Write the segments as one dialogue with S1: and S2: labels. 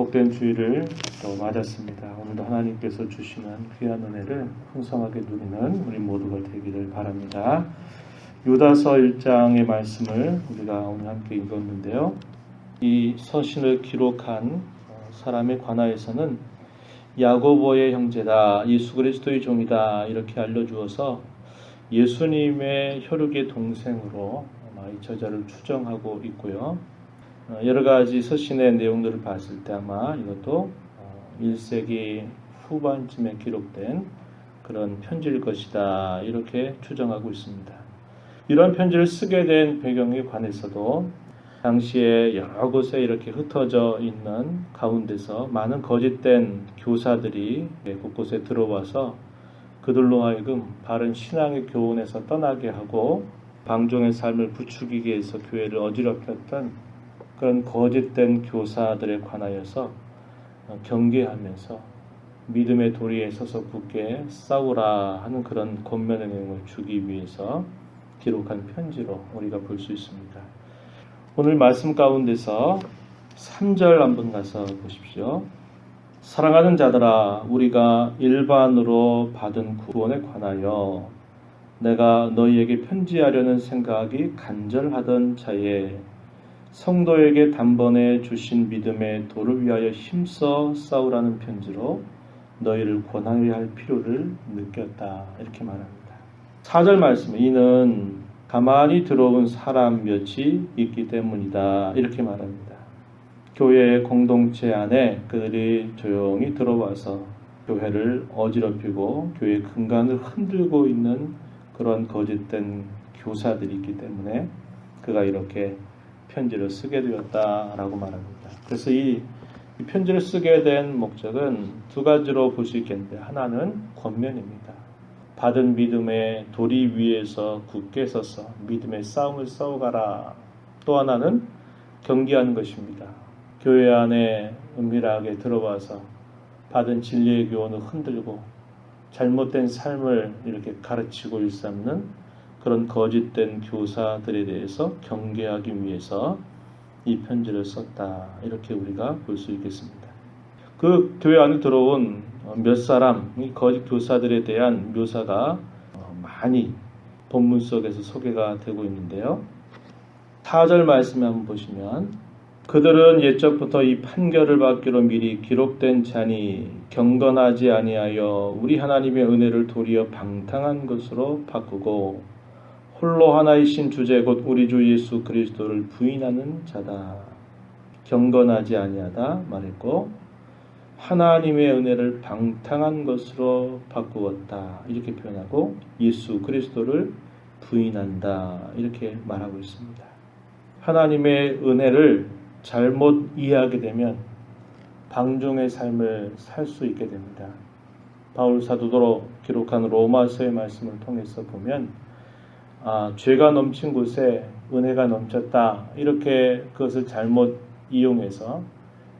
S1: 복된 주일을 또 맞았습니다. 오늘도 하나님께서 주시는 귀한 은혜를 풍성하게 누리는 우리 모두가 되기를 바랍니다. 유다서 1장의 말씀을 우리가 오늘 함께 읽었는데요. 이 서신을 기록한 사람의 관하에서는 야고보의 형제다, 예수 그리스도의 종이다 이렇게 알려주어서 예수님의 혈육의 동생으로 이 저자를 추정하고 있고요. 어, 여러 가지 서신의 내용들을 봤을 때 아마 이것도 1세기 후반쯤에 기록된 그런 편지일 것이다 이렇게 추정하고 있습니다. 이런 편지를 쓰게 된 배경에 관해서도 당시에 여러 곳에 이렇게 흩어져 있는 가운데서 많은 거짓된 교사들이 곳곳에 들어와서 그들로 하여금 바른 신앙의 교훈에서 떠나게 하고 방종의 삶을 부추기기 위해서 교회를 어지럽혔던 그런 거짓된 교사들에 관하여서 경계하면서 믿음의 도리에 서서 굳게 싸우라 하는 그런 권면의 내용을 주기 위해서 기록한 편지로 우리가 볼 수 있습니다. 오늘 말씀 가운데서 3절 한번 가서 보십시오. 사랑하는 자들아 우리가 일반으로 받은 구원에 관하여 내가 너희에게 편지하려는 생각이 간절하던 자에 성도에게 단번에 주신 믿음의 도를 위하여 힘써 싸우라는 편지로 너희를 권하여야 할 필요를 느꼈다 이렇게 말합니다. 4절 말씀에 이는 가만히 들어온 사람 몇이 있기 때문이다 이렇게 말합니다. 교회 공동체 안에 그들이 조용히 들어와서 교회를 어지럽히고 교회 근간을 흔들고 있는 그런 거짓된 교사들이 있기 때문에 그가 이렇게 편지를 쓰게 되었다라고 말합니다. 그래서 이, 이 편지를 쓰게 된 목적은 두 가지로 볼 수 있겠는데 하나는 권면입니다. 받은 믿음의 도리 위에서 굳게 서서 믿음의 싸움을 싸워가라. 또 하나는 경계하는 것입니다. 교회 안에 은밀하게 들어와서 받은 진리의 교훈을 흔들고 잘못된 삶을 이렇게 가르치고 일삼는 그런 거짓된 교사들에 대해서 경계하기 위해서 이 편지를 썼다. 이렇게 우리가 볼 수 있겠습니다. 그 교회 안에 들어온 몇 사람, 이 거짓 교사들에 대한 묘사가 많이 본문 속에서 소개가 되고 있는데요. 4절 말씀 한번 보시면 그들은 옛적부터 이 판결을 받기로 미리 기록된 자니 경건하지 아니하여 우리 하나님의 은혜를 도리어 방탕한 것으로 바꾸고 홀로 하나이신 주제 곧 우리 주 예수 그리스도를 부인하는 자다. 경건하지 아니하다 말했고 하나님의 은혜를 방탕한 것으로 바꾸었다. 이렇게 표현하고 예수 그리스도를 부인한다. 이렇게 말하고 있습니다. 하나님의 은혜를 잘못 이해하게 되면 방종의 삶을 살 수 있게 됩니다. 바울 사도로 기록한 로마서의 말씀을 통해서 보면 아, 죄가 넘친 곳에 은혜가 넘쳤다. 이렇게 그것을 잘못 이용해서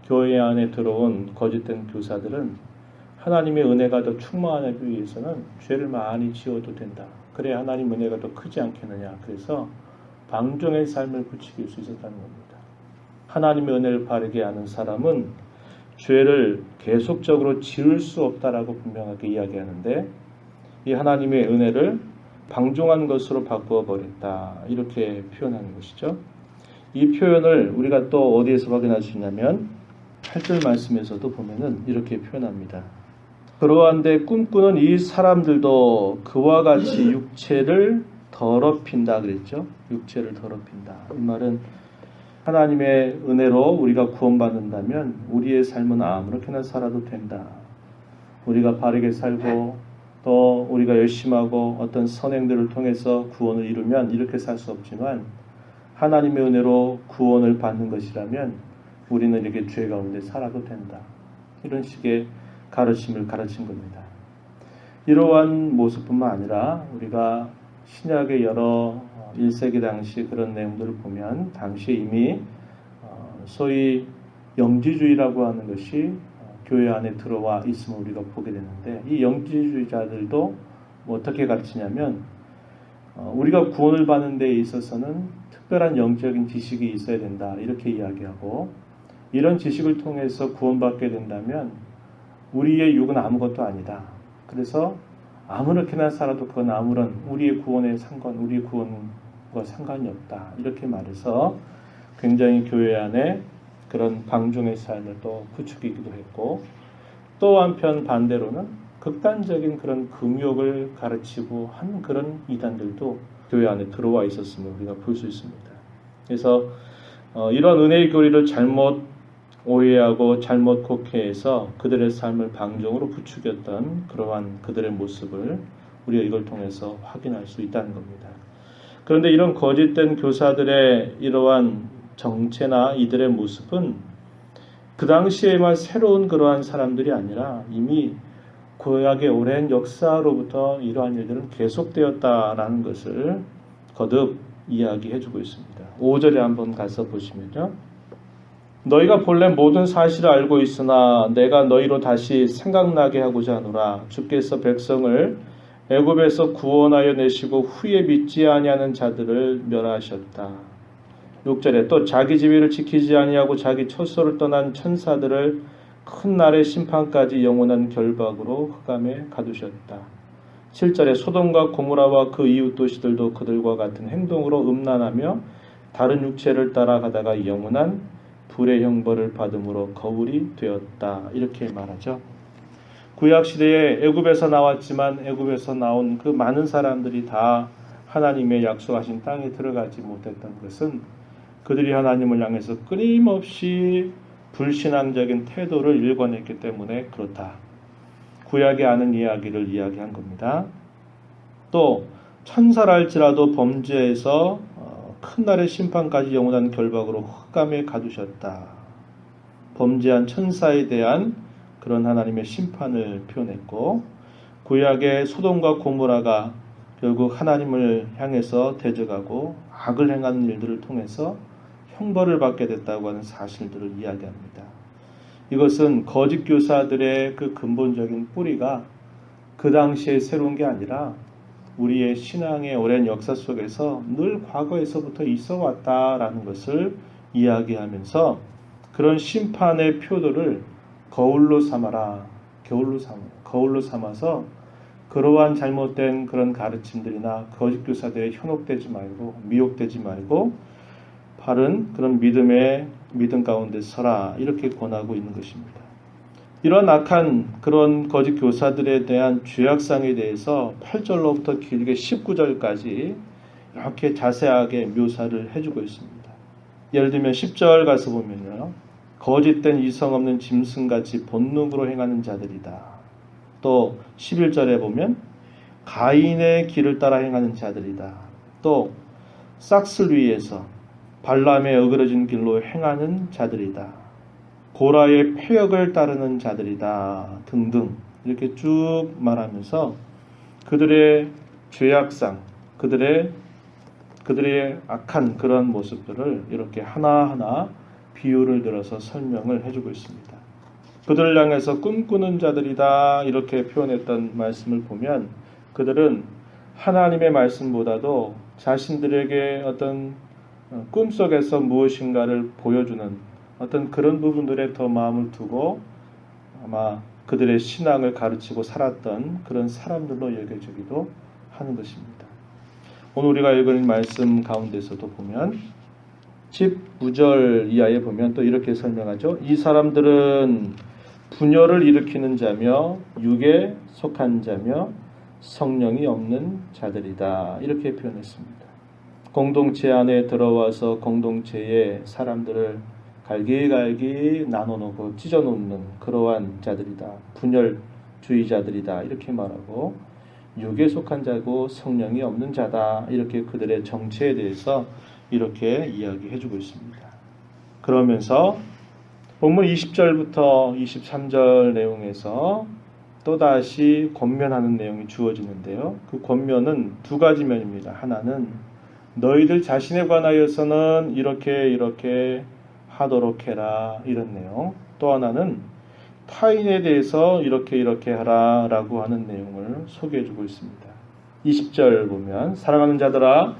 S1: 교회 안에 들어온 거짓된 교사들은 하나님의 은혜가 더 충만하기 위해서는 죄를 많이 지어도 된다. 그래야 하나님 은혜가 더 크지 않겠느냐. 그래서 방종의 삶을 붙이길 수 있었다는 겁니다. 하나님의 은혜를 바르게 아는 사람은 죄를 계속적으로 지을 수 없다라고 분명하게 이야기하는데 이 하나님의 은혜를 방종한 것으로 바꾸어 버렸다. 이렇게 표현하는 것이죠. 이 표현을 우리가 또 어디에서 확인할 수 있냐면 8절 말씀에서도 보면은 이렇게 표현합니다. 그러한데 꿈꾸는 이 사람들도 그와 같이 육체를 더럽힌다 그랬죠. 육체를 더럽힌다. 이 말은 하나님의 은혜로 우리가 구원받는다면 우리의 삶은 아무렇게나 살아도 된다. 우리가 바르게 살고 또 우리가 열심히 하고 어떤 선행들을 통해서 구원을 이루면 이렇게 살 수 없지만 하나님의 은혜로 구원을 받는 것이라면 우리는 이렇게 죄 가운데 살아도 된다. 이런 식의 가르침을 가르친 겁니다. 이러한 모습뿐만 아니라 우리가 신약의 여러 1세기 당시 그런 내용들을 보면 당시에 이미 소위 영지주의라고 하는 것이 교회 안에 들어와 있음을 우리가 보게 되는데 이 영지주의자들도 뭐 어떻게 가르치냐면 어, 우리가 구원을 받는 데 있어서는 특별한 영적인 지식이 있어야 된다 이렇게 이야기하고 이런 지식을 통해서 구원받게 된다면 우리의 육은 아무것도 아니다. 그래서 아무렇게나 살아도 그건 아무런 우리의 구원에 상관, 우리의 구원과 상관이 없다. 이렇게 말해서 굉장히 교회 안에 그런 방종의 삶을 또 부추기기도 했고 또 한편 반대로는 극단적인 그런 금욕을 가르치고 한 그런 이단들도 교회 안에 들어와 있었음을 우리가 볼 수 있습니다. 그래서 어, 이런 은혜의 교리를 잘못 오해하고 잘못 곡해해서 그들의 삶을 방종으로 부추겼던 그러한 그들의 모습을 우리가 이걸 통해서 확인할 수 있다는 겁니다. 그런데 이런 거짓된 교사들의 이러한 정체나 이들의 모습은 그 당시에만 새로운 그러한 사람들이 아니라 이미 구약의 오랜 역사로부터 이러한 일들은 계속되었다라는 것을 거듭 이야기해주고 있습니다. 5절에 한번 가서 보시면요. 너희가 본래 모든 사실을 알고 있으나 내가 너희로 다시 생각나게 하고자 하노라 주께서 백성을 애굽에서 구원하여 내시고 후에 믿지 아니하는 자들을 멸하셨다. 6절에 또 자기 지위를 지키지 아니하고 자기 처소를 떠난 천사들을 큰 날의 심판까지 영원한 결박으로 흑암에 가두셨다. 7절에 소돔과 고무라와 그 이웃 도시들도 그들과 같은 행동으로 음란하며 다른 육체를 따라가다가 영원한 불의 형벌을 받음으로 거울이 되었다. 이렇게 말하죠. 구약 시대에 애굽에서 나왔지만 애굽에서 나온 그 많은 사람들이 다 하나님의 약속하신 땅에 들어가지 못했던 것은 그들이 하나님을 향해서 끊임없이 불신앙적인 태도를 일궈냈기 때문에 그렇다. 구약에 아는 이야기를 이야기한 겁니다. 또 천사랄지라도 범죄에서 어, 큰 날의 심판까지 영원한 결박으로 흑암에 가두셨다. 범죄한 천사에 대한 그런 하나님의 심판을 표현했고 구약의 소돔과 고모라가 결국 하나님을 향해서 대적하고 악을 행하는 일들을 통해서 형벌을 받게 됐다고 하는 사실들을 이야기합니다. 이것은 거짓 교사들의 그 근본적인 뿌리가 그 당시에 새로운 게 아니라 우리의 신앙의 오랜 역사 속에서 늘 과거에서부터 있어 왔다라는 것을 이야기하면서 그런 심판의 표도를 거울로 삼아라. 겨울로 삼아. 거울로 삼아서 그러한 잘못된 그런 가르침들이나 거짓 교사들에 현혹되지 말고 미혹되지 말고 바른 그런 믿음의 믿음 가운데 서라 이렇게 권하고 있는 것입니다. 이런 악한 그런 거짓 교사들에 대한 죄악상에 대해서 8절로부터 길게 19절까지 이렇게 자세하게 묘사를 해주고 있습니다. 예를 들면 10절 가서 보면요. 거짓된 이성 없는 짐승같이 본능으로 행하는 자들이다. 또 11절에 보면 가인의 길을 따라 행하는 자들이다. 또 싹슬 위에서 발람의 어그러진 길로 행하는 자들이다. 고라의 폐역을 따르는 자들이다. 등등 이렇게 쭉 말하면서 그들의 죄악상, 그들의 그들의 악한 그런 모습들을 이렇게 하나하나 비유를 들어서 설명을 해주고 있습니다. 그들을 향해서 꿈꾸는 자들이다 이렇게 표현했던 말씀을 보면 그들은 하나님의 말씀보다도 자신들에게 어떤 꿈속에서 무엇인가를 보여주는 어떤 그런 부분들에 더 마음을 두고 아마 그들의 신앙을 가르치고 살았던 그런 사람들로 여겨지기도 하는 것입니다. 오늘 우리가 읽은 말씀 가운데서도 보면 19절 이하에 보면 또 이렇게 설명하죠. 이 사람들은 분열을 일으키는 자며 육에 속한 자며 성령이 없는 자들이다. 이렇게 표현했습니다. 공동체 안에 들어와서 공동체의 사람들을 갈기갈기 나눠놓고 찢어놓는 그러한 자들이다. 분열주의자들이다. 이렇게 말하고 육에 속한 자고 성령이 없는 자다. 이렇게 그들의 정체에 대해서 이렇게 이야기해주고 있습니다. 그러면서 본문 20절부터 23절 내용에서 또다시 권면하는 내용이 주어지는데요. 그 권면은 두 가지 면입니다. 하나는 너희들 자신에 관하여서는 이렇게 이렇게 하도록 해라 이런 내용. 또 하나는 타인에 대해서 이렇게 이렇게 하라 라고 하는 내용을 소개해 주고 있습니다. 20절 보면 사랑하는 자들아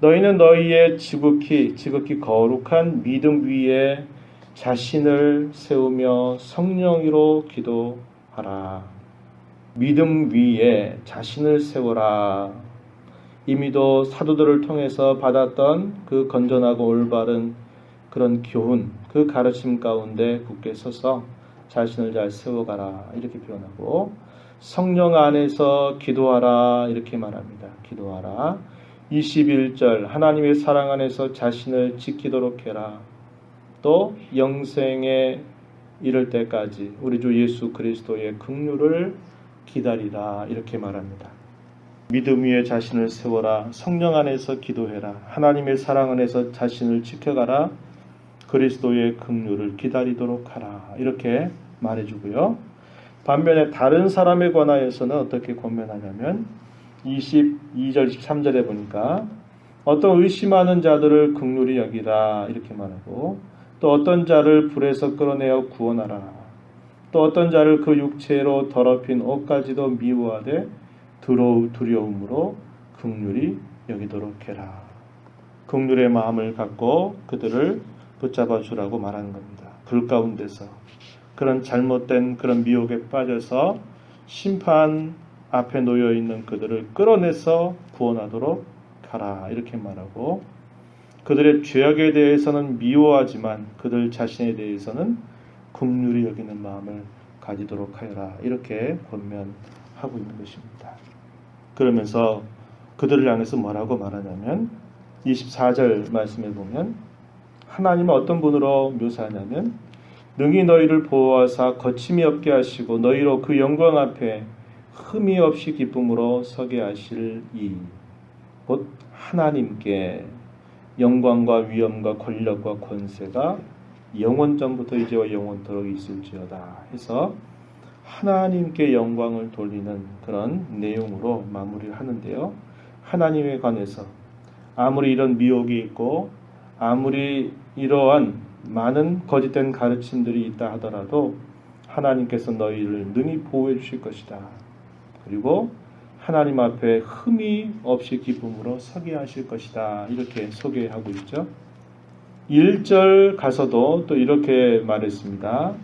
S1: 너희는 너희의 지극히 지극히 거룩한 믿음 위에 자신을 세우며 성령으로 기도하라. 믿음 위에 자신을 세워라. 이미도 사도들을 통해서 받았던 그 건전하고 올바른 그런 교훈, 그 가르침 가운데 굳게 서서 자신을 잘 세워가라. 이렇게 표현하고 성령 안에서 기도하라. 이렇게 말합니다. 기도하라. 21절 하나님의 사랑 안에서 자신을 지키도록 해라. 또 영생에 이를 때까지 우리 주 예수 그리스도의 긍휼을 기다리라 이렇게 말합니다. 믿음 위에 자신을 세워라. 성령 안에서 기도해라. 하나님의 사랑 안에서 자신을 지켜가라. 그리스도의 긍휼을 기다리도록 하라. 이렇게 말해주고요. 반면에 다른 사람에 관하여서는 어떻게 권면하냐면 22절 13절에 보니까 어떤 의심하는 자들을 긍휼히 여기라. 이렇게 말하고 또 어떤 자를 불에서 끌어내어 구원하라. 또 어떤 자를 그 육체로 더럽힌 옷까지도 미워하되 두려우 두려움으로 긍휼히 여기도록 해라. 긍휼의 마음을 갖고 그들을 붙잡아 주라고 말하는 겁니다. 불 가운데서 그런 잘못된 그런 미혹에 빠져서 심판 앞에 놓여 있는 그들을 끌어내서 구원하도록 가라. 이렇게 말하고 그들의 죄악에 대해서는 미워하지만 그들 자신에 대해서는 긍휼히 여기는 마음을 가지도록 하여라. 이렇게 권면 하고 있는 것입니다. 그러면서 그들을 향해서 뭐라고 말하냐면 24절 말씀에 보면 하나님은 어떤 분으로 묘사하냐면 능히 너희를 보호하사 거침이 없게 하시고 너희로 그 영광 앞에 흠이 없이 기쁨으로 서게 하실 이 곧 하나님께 영광과 위엄과 권력과 권세가 영원 전부터 이제와 영원토록 있을지어다 해서 하나님께 영광을 돌리는 그런 내용으로 마무리를 하는데요. 하나님에 관해서 아무리 이런 미혹이 있고 아무리 이러한 많은 거짓된 가르침들이 있다 하더라도 하나님께서 너희를 능히 보호해 주실 것이다. 그리고 하나님 앞에 흠이 없이 기쁨으로 서게 하실 것이다. 이렇게 소개하고 있죠. 1절 가서도 또 이렇게 말했습니다.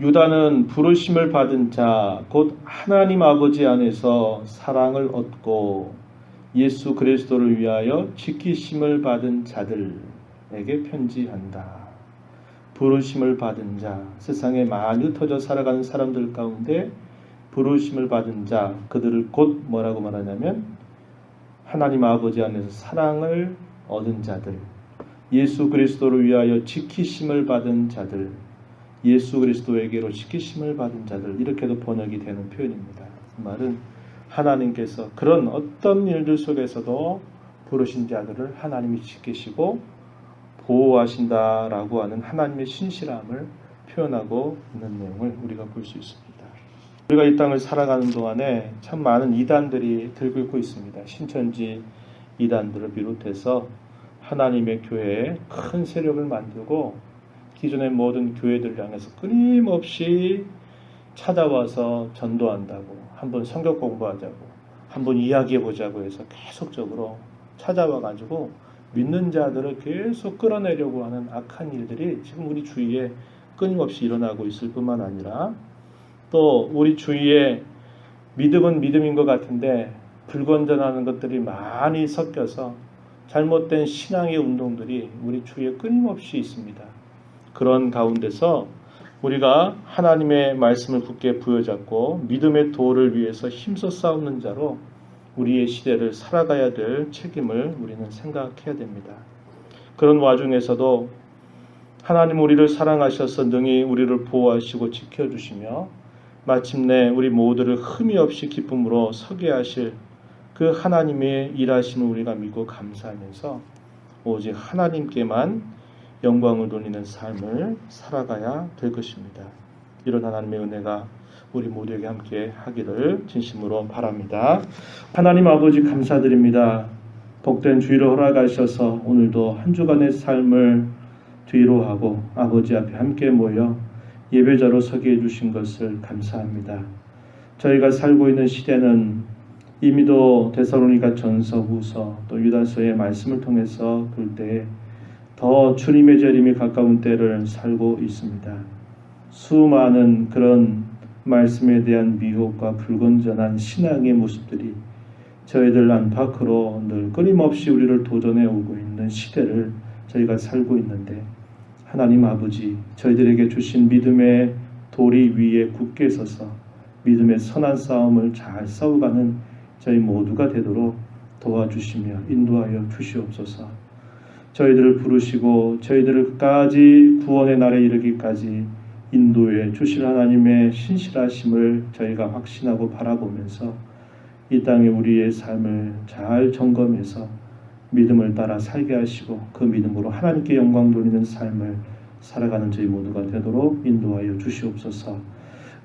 S1: 유다는 부르심을 받은 자, 곧 하나님 아버지 안에서 사랑을 얻고 예수 그리스도를 위하여 지키심을 받은 자들에게 편지한다. 부르심을 받은 자, 세상에 많이 흩어져 살아가는 사람들 가운데 부르심을 받은 자 그들을 곧 뭐라고 말하냐면 하나님 아버지 안에서 사랑을 얻은 자들 예수 그리스도를 위하여 지키심을 받은 자들 예수 그리스도에게로 지키심을 받은 자들 이렇게도 번역이 되는 표현입니다. 그 말은 하나님께서 그런 어떤 일들 속에서도 부르신 자들을 하나님이 지키시고 보호하신다라고 하는 하나님의 신실함을 표현하고 있는 내용을 우리가 볼 수 있습니다. 우리가 이 땅을 살아가는 동안에 참 많은 이단들이 들고 있습니다. 신천지 이단들을 비롯해서 하나님의 교회에 큰 세력을 만들고 기존의 모든 교회들을 향해서 끊임없이 찾아와서 전도한다고 한번 성경 공부하자고 한번 이야기해 보자고 해서 계속적으로 찾아와 가지고 믿는 자들을 계속 끌어내려고 하는 악한 일들이 지금 우리 주위에 끊임없이 일어나고 있을 뿐만 아니라 또 우리 주위에 믿음은 믿음인 것 같은데 불건전하는 것들이 많이 섞여서 잘못된 신앙의 운동들이 우리 주위에 끊임없이 있습니다. 그런 가운데서 우리가 하나님의 말씀을 굳게 부여잡고 믿음의 도를 위해서 힘써 싸우는 자로 우리의 시대를 살아가야 될 책임을 우리는 생각해야 됩니다. 그런 와중에서도 하나님 우리를 사랑하셔서 능히 우리를 보호하시고 지켜주시며 마침내 우리 모두를 흠이 없이 기쁨으로 서게 하실 그 하나님의 일하심을 우리가 믿고 감사하면서 오직 하나님께만 영광을 돌리는 삶을 살아가야 될 것입니다. 이런 하나님의 은혜가 우리 모두에게 함께 하기를 진심으로 바랍니다. 하나님 아버지 감사드립니다. 복된 주의를 허락하셔서 오늘도 한 주간의 삶을 뒤로 하고 아버지 앞에 함께 모여 예배자로 서게 해주신 것을 감사합니다. 저희가 살고 있는 시대는 이미도 데살로니가 전서 후서 또 유다서의 말씀을 통해서 볼 때 더 주님의 재림이 가까운 때를 살고 있습니다. 수많은 그런 말씀에 대한 미혹과 불건전한 신앙의 모습들이 저희들 안팎으로 늘 끊임없이 우리를 도전해 오고 있는 시대를 저희가 살고 있는데 하나님 아버지 저희들에게 주신 믿음의 도리 위에 굳게 서서 믿음의 선한 싸움을 잘 싸워가는 저희 모두가 되도록 도와주시며 인도하여 주시옵소서. 저희들을 부르시고 저희들을 끝까지 구원의 날에 이르기까지 인도해 주실 하나님의 신실하심을 저희가 확신하고 바라보면서 이 땅에 우리의 삶을 잘 점검해서 믿음을 따라 살게 하시고 그 믿음으로 하나님께 영광 돌리는 삶을 살아가는 저희 모두가 되도록 인도하여 주시옵소서.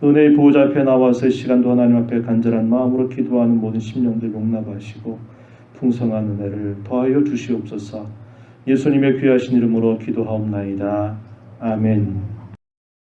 S1: 은혜의 보호자 앞에 나와서 이 시간도 하나님 앞에 간절한 마음으로 기도하는 모든 심령들 용납하시고 풍성한 은혜를 더하여 주시옵소서. 예수님의 귀하신 이름으로 기도하옵나이다. 아멘.